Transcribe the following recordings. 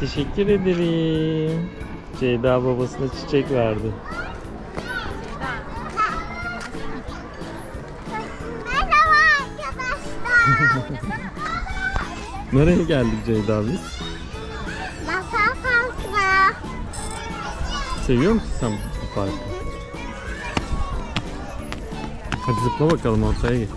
teşekkür ederim. Ceyda babasına çiçek verdi. Merhaba arkadaşlar. Nereye geldik Ceyda biz? Masal Parkı'na. Seviyor musun sen bu parkı? Hadi zıpla bakalım ortaya geç.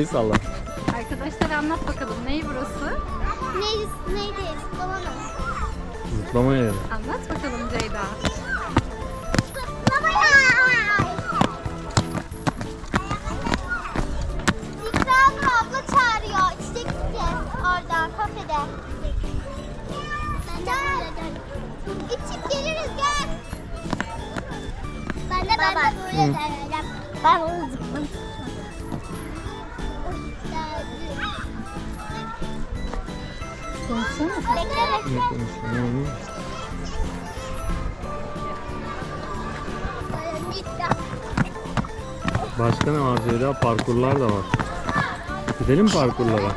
El salla. Arkadaşlar anlat bakalım neyi burası? Neydi? Neydi? Zıplamadım. Zıplama yeri. Anlat bakalım Ceyda. Başka ne var Ceyda? Parkurlar da var. Gidelim parkurlara.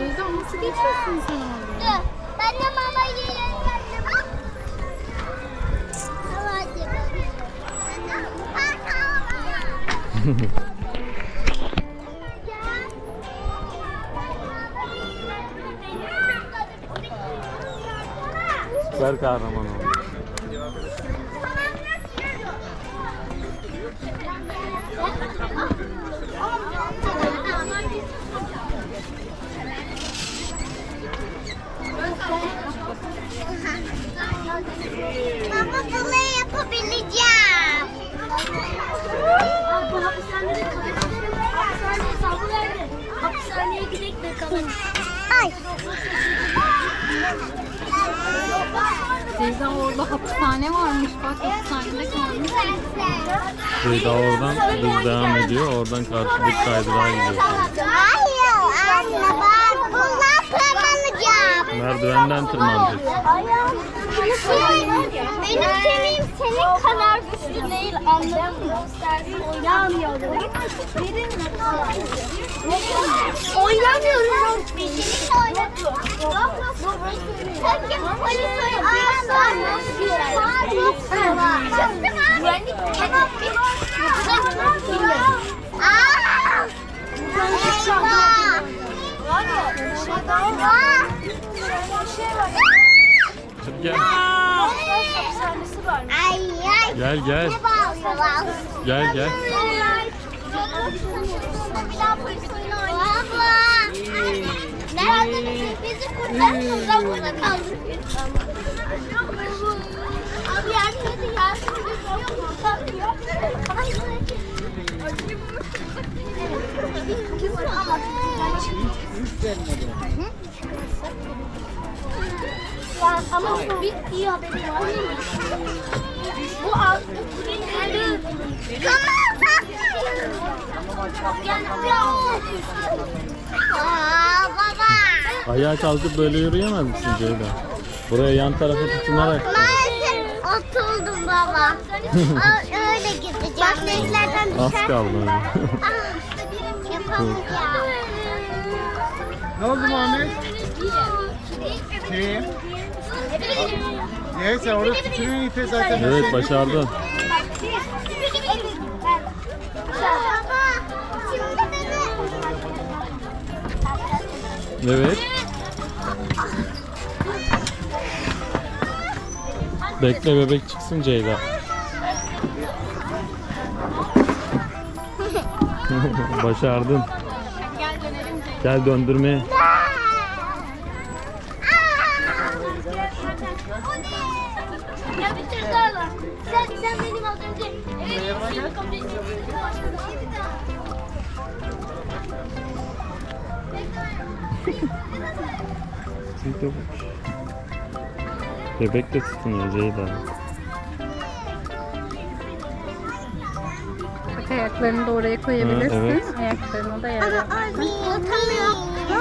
Ceyda nasıl geçiyorsun sen orada? Ben de mama yiyelim. Hadi. Süper kahraman oldu. Mama bunu yapabileceğim. Bu hapishanede kalabilirim. Hapishaneye sabır verdi. Hapishaneye gidek de kalalım. Ay. Ceyda orada hapishane varmış. Bak hapishanede kalmış. Ceyda oradan düz devam ediyor. Oradan karşıdaki kaydırağa gidiyor. Hayır anne bak. Merdivenden tırmanacak. Benim kemiğim senin kadar güçlü değil anladın mı? Oynamıyorum. Oynamıyorum. Birlikte oynamıyorum. Peki polis Güvenlik Aa! Eyvah! Eyvah! Hadi gel. Hapishanesi var. Ay ay. Gel gel. Ne bağırıyorlar? Gel gel. Baba. Nerede bizi kurtarın da burada kaldık. Abi yardım edin yardım edin. Ya, ama bir iyi haberim var. Bu alt bu kulenin Tamam bak. yani ya Aa baba. Ayağa kalkıp böyle yürüyemez misin Ceyda? Buraya yan tarafa tutunarak. Maalesef otuldum baba. Aa, öyle gideceğim. Beklerden Az düşer. kaldı. yapamayacağım. Ne oldu Muhammed? Şey. Neyse orada ipi zaten. evet başardın. Evet. Bekle bebek çıksın Ceyda. Başardın. Gel dönelim. Gel döndürmeye. Ya bir tür daha var. Sen, sen benim az önce. Evet. şimdi kabul etmiyorum. Bebek de tutunuyor Ceyda. Bak ayaklarını da oraya koyabilirsin. Ha, evet. Ayaklarına da yer ver. Bakamıyor.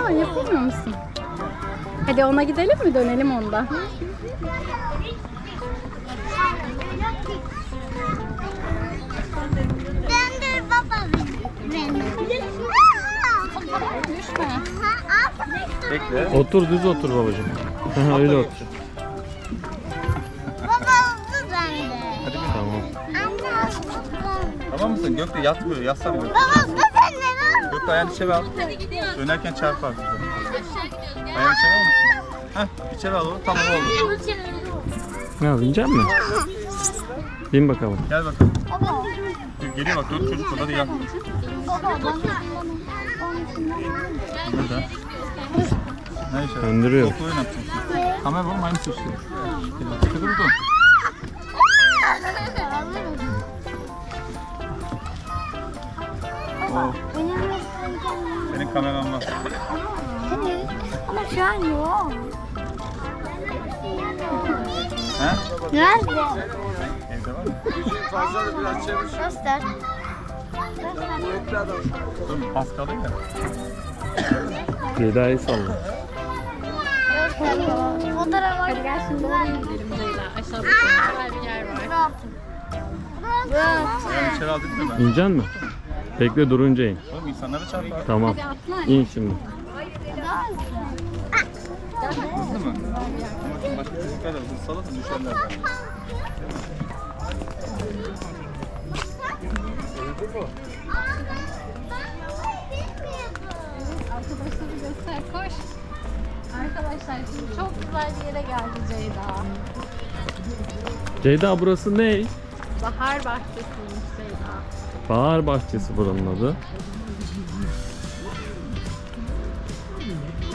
Ha, yapamıyor musun? Hadi ona gidelim mi? Dönelim onda. Döndür baba beni. Düşme. Bekle. Otur düz otur babacığım. Öyle otur. Baba hızlı döndü. Hadi. Tamam. Anne döndü. Tamam mısın? Gökte yat böyle. Yatsana Gökte. Baba hızlı döndü. lan. Gökte ayağını içeri al. Dönerken çarpar. Ayağını içeri al mısın? Heh içeri al onu. Tamam oldu. Ne binecek mi? Bin bakalım. Gel bakalım. Dur, Geliyor bak dört çocuk burada hadi gel. Burada. Ne işe? Döndürüyor. Kamera oğlum aynı sürüsü. Sıkı kameram var. Ama şu an yok. He? Nerede? Evde var mı? Göster. Dur pas kaldı ya. Ceyda'yı salla. Fotoğraf Hadi gel şimdi. Aşağıda bir yer var. Ayağını içeri al dedim ya ben. İneceksin mi? Bekle durunca in. Oğlum insanlara çarpar. Tamam. Hadi atla. İn şimdi. Hızlı mı? Başka çocuklar da hızlı salasın düşerler. Arkadaşları göster. Koş. Arkadaşlar şimdi çok güzel bir yere geldi Ceyda. Ceyda burası ne? Bahar Ceyda. Bahar bahçesi buranın adı.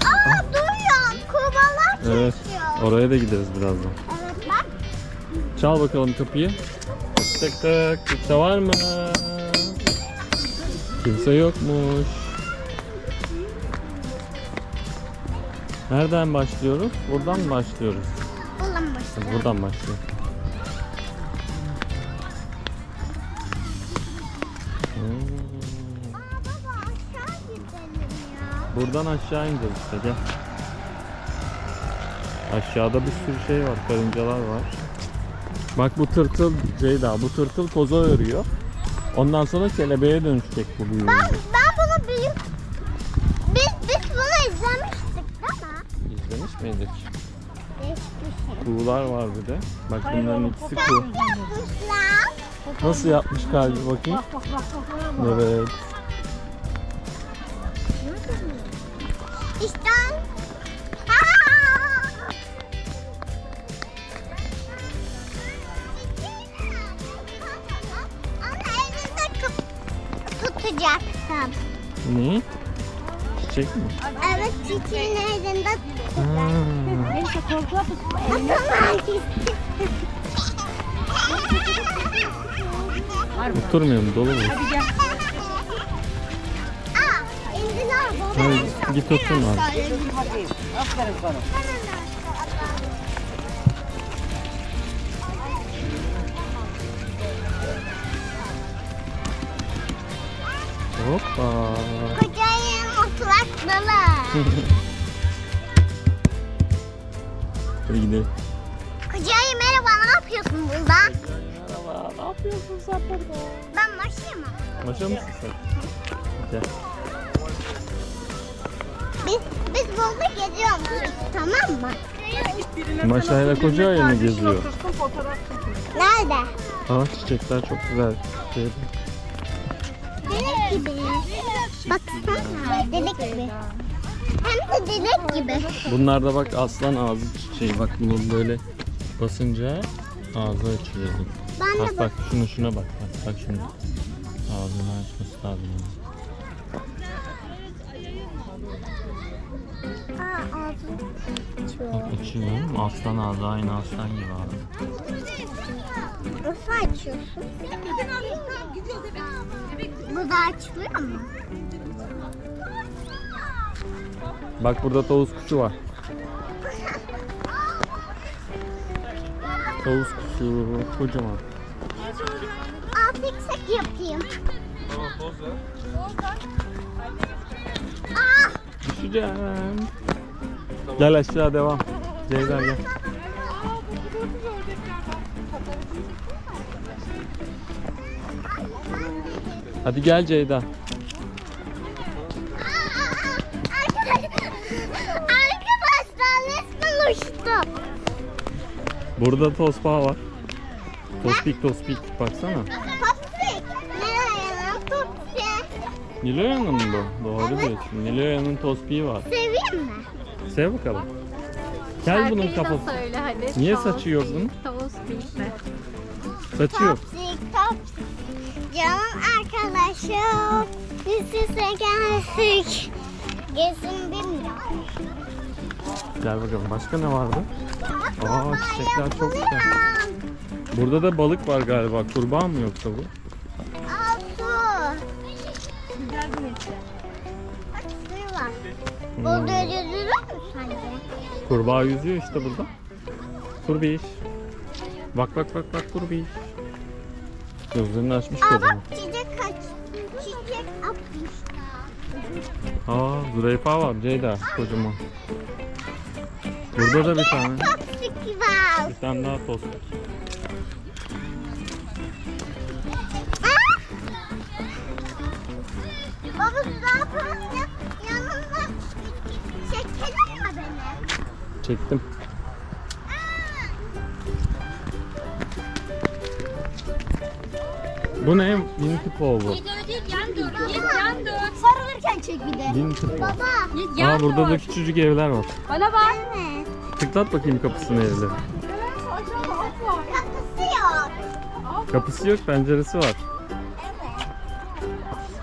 Aa duruyor. Kubalar Evet. çekiyor. Oraya da gideriz birazdan. Evet bak. Çal bakalım kapıyı. Tık tık. Kimse var mı? Kimse yokmuş. Nereden başlıyoruz? Buradan mı başlıyoruz? Ulan başı. Buradan başlıyoruz. Buradan aşağı ineceğiz işte gel. Aşağıda bir sürü şey var, karıncalar var. Bak bu tırtıl Ceyda, bu tırtıl koza örüyor. Ondan sonra kelebeğe dönüşecek bu büyüyünce. Ben, ben bunu büyük... Biz, biz bunu izlemiştik değil mi? İzlemiş miydik? Şey. Kuğular var bir de. Bak bunların ikisi kuğu. Nasıl yapmış kalbi bakayım? Evet. Tutacaksın. Ne? Çiçek mi? Evet çiçeğin elinde Ha. Oturmuyorum dolu bu. Aa, indiler baba. Hadi git oturun abi. Hoppa. Kocayım oturakları. Hadi gidelim. Kocayım merhaba ne yapıyorsun burada? Merhaba, ne yapıyorsun sen burada? Ben maşayım? Maşa mısın sen? Gel. Biz, biz burada geziyormuşuz tamam mı? Maşayla koca ayı mı geziyor? Nerede? Aa çiçekler çok güzel. Şey, Gibi. Baksana delik gibi. Hem de delik gibi. Bunlar da bak aslan ağzı şey bak bunun böyle basınca ağzı açılıyor. Ben de Bak bak şunu şuna bak bak bak şunu. Ağzını açması lazım. Aa ağzım. Bak açıyorum. Aslan ağzı aynı aslan gibi abi. Nasıl açıyorsun? Bu da açılıyor mu? Bak burada tavus kuşu var. Tavus kuşu kocaman. Aa tek yapayım. Tamam poz ver. Düşeceğim. Gel aşağı devam. Ceyda gel. Hadi gel Ceyda. Arkadaşlar resmen uçtum. Burada tosbağa var. Tospik tospik baksana. Topsik. Nereye lan topsik? Niloya'nın mı bu? Doğru diyorsun. Niloya'nın tospiği var. Seveyim mi? Sev bakalım. Gel bunun Şarkıyı da kafası. söyle hadi. Niye Tavus saçı yok bunun? Değil de. Saçı yok. Topsik topsik. Canım arkadaşım. Biz size geldik. Gezin bilmiyorum. Gel bakalım. Başka ne vardı? Aa çiçekler çok güzel. Burada da balık var galiba. Kurbağa mı yoksa bu? Burada yüzülür mü sence? Kurbağa yüzüyor işte burada. Kurbiş. Bak bak bak bak kurbiş. Gözlerini açmış Aa bak çiçek kaç. Çiçek atmış. Aa zürafa var Ceyda kocaman. Burada da bir tane. Topsik var. Bir tane daha tost. Baba zaten ya, Çektim. Bu ne? Winterpole bu. Sarılırken çek bir de. Winterpole. Baba. Aa burada da küçücük evler var. Bana bak. Evet. Tıklat bakayım kapısını evde. Kapısı yok. Kapısı yok, penceresi var.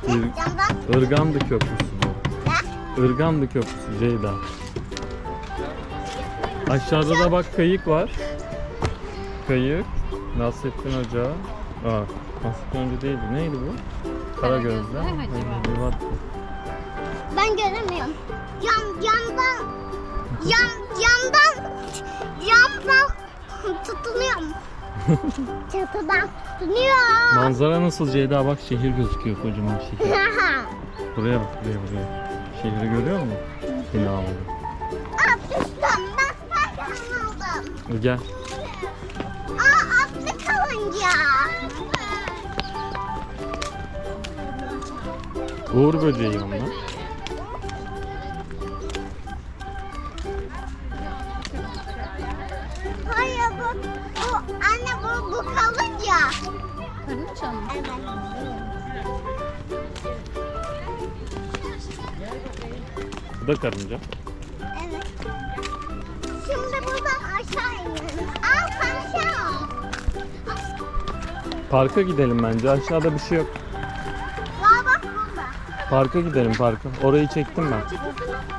Evet. Irgandı köprüsü bu. Irgandı köprüsü Ceyda. Aşağıda da bak kayık var. Kayık. Nasrettin Hoca. Aa, Nasrettin Hoca değildi. Neydi bu? Karagöz'de. Murat. ben göremiyorum. Cam camdan cam camdan camdan tutunuyorum. Çatıdan tutunuyor. Manzara nasıl Ceyda? Bak şehir gözüküyor kocaman şehir. Buraya bak buraya buraya. Şehri görüyor musun? Gel. Aa atlı kalınca. Uğur böceği onlar. Hayır bu, bu anne bu, bu kalınca. Karınca mı? Evet. Bu da karınca. Parka gidelim bence. Aşağıda bir şey yok. Bak burada. Parka gidelim parka. Orayı çektim ben.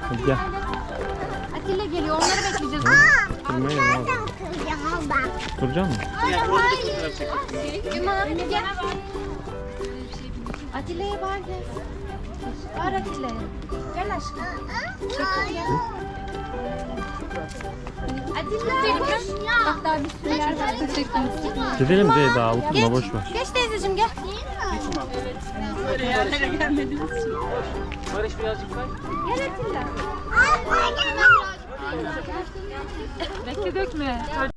Hadi gel. Atilla geliyor. Onları bekleyeceğiz. Aa, Kırmayın nereden abi. kıracağım ben? Duracak mısın? Cuma gel. Atilla'ya bağır gel. Bağır Atilla'ya. Gel aşkım. Atilla koş. Bak daha bir sürü yer var. Teşekkür Gidelim Ceyda. Oturma boş ver. Geç teyzeciğim gel. Gel Atilla. Bekle dökme.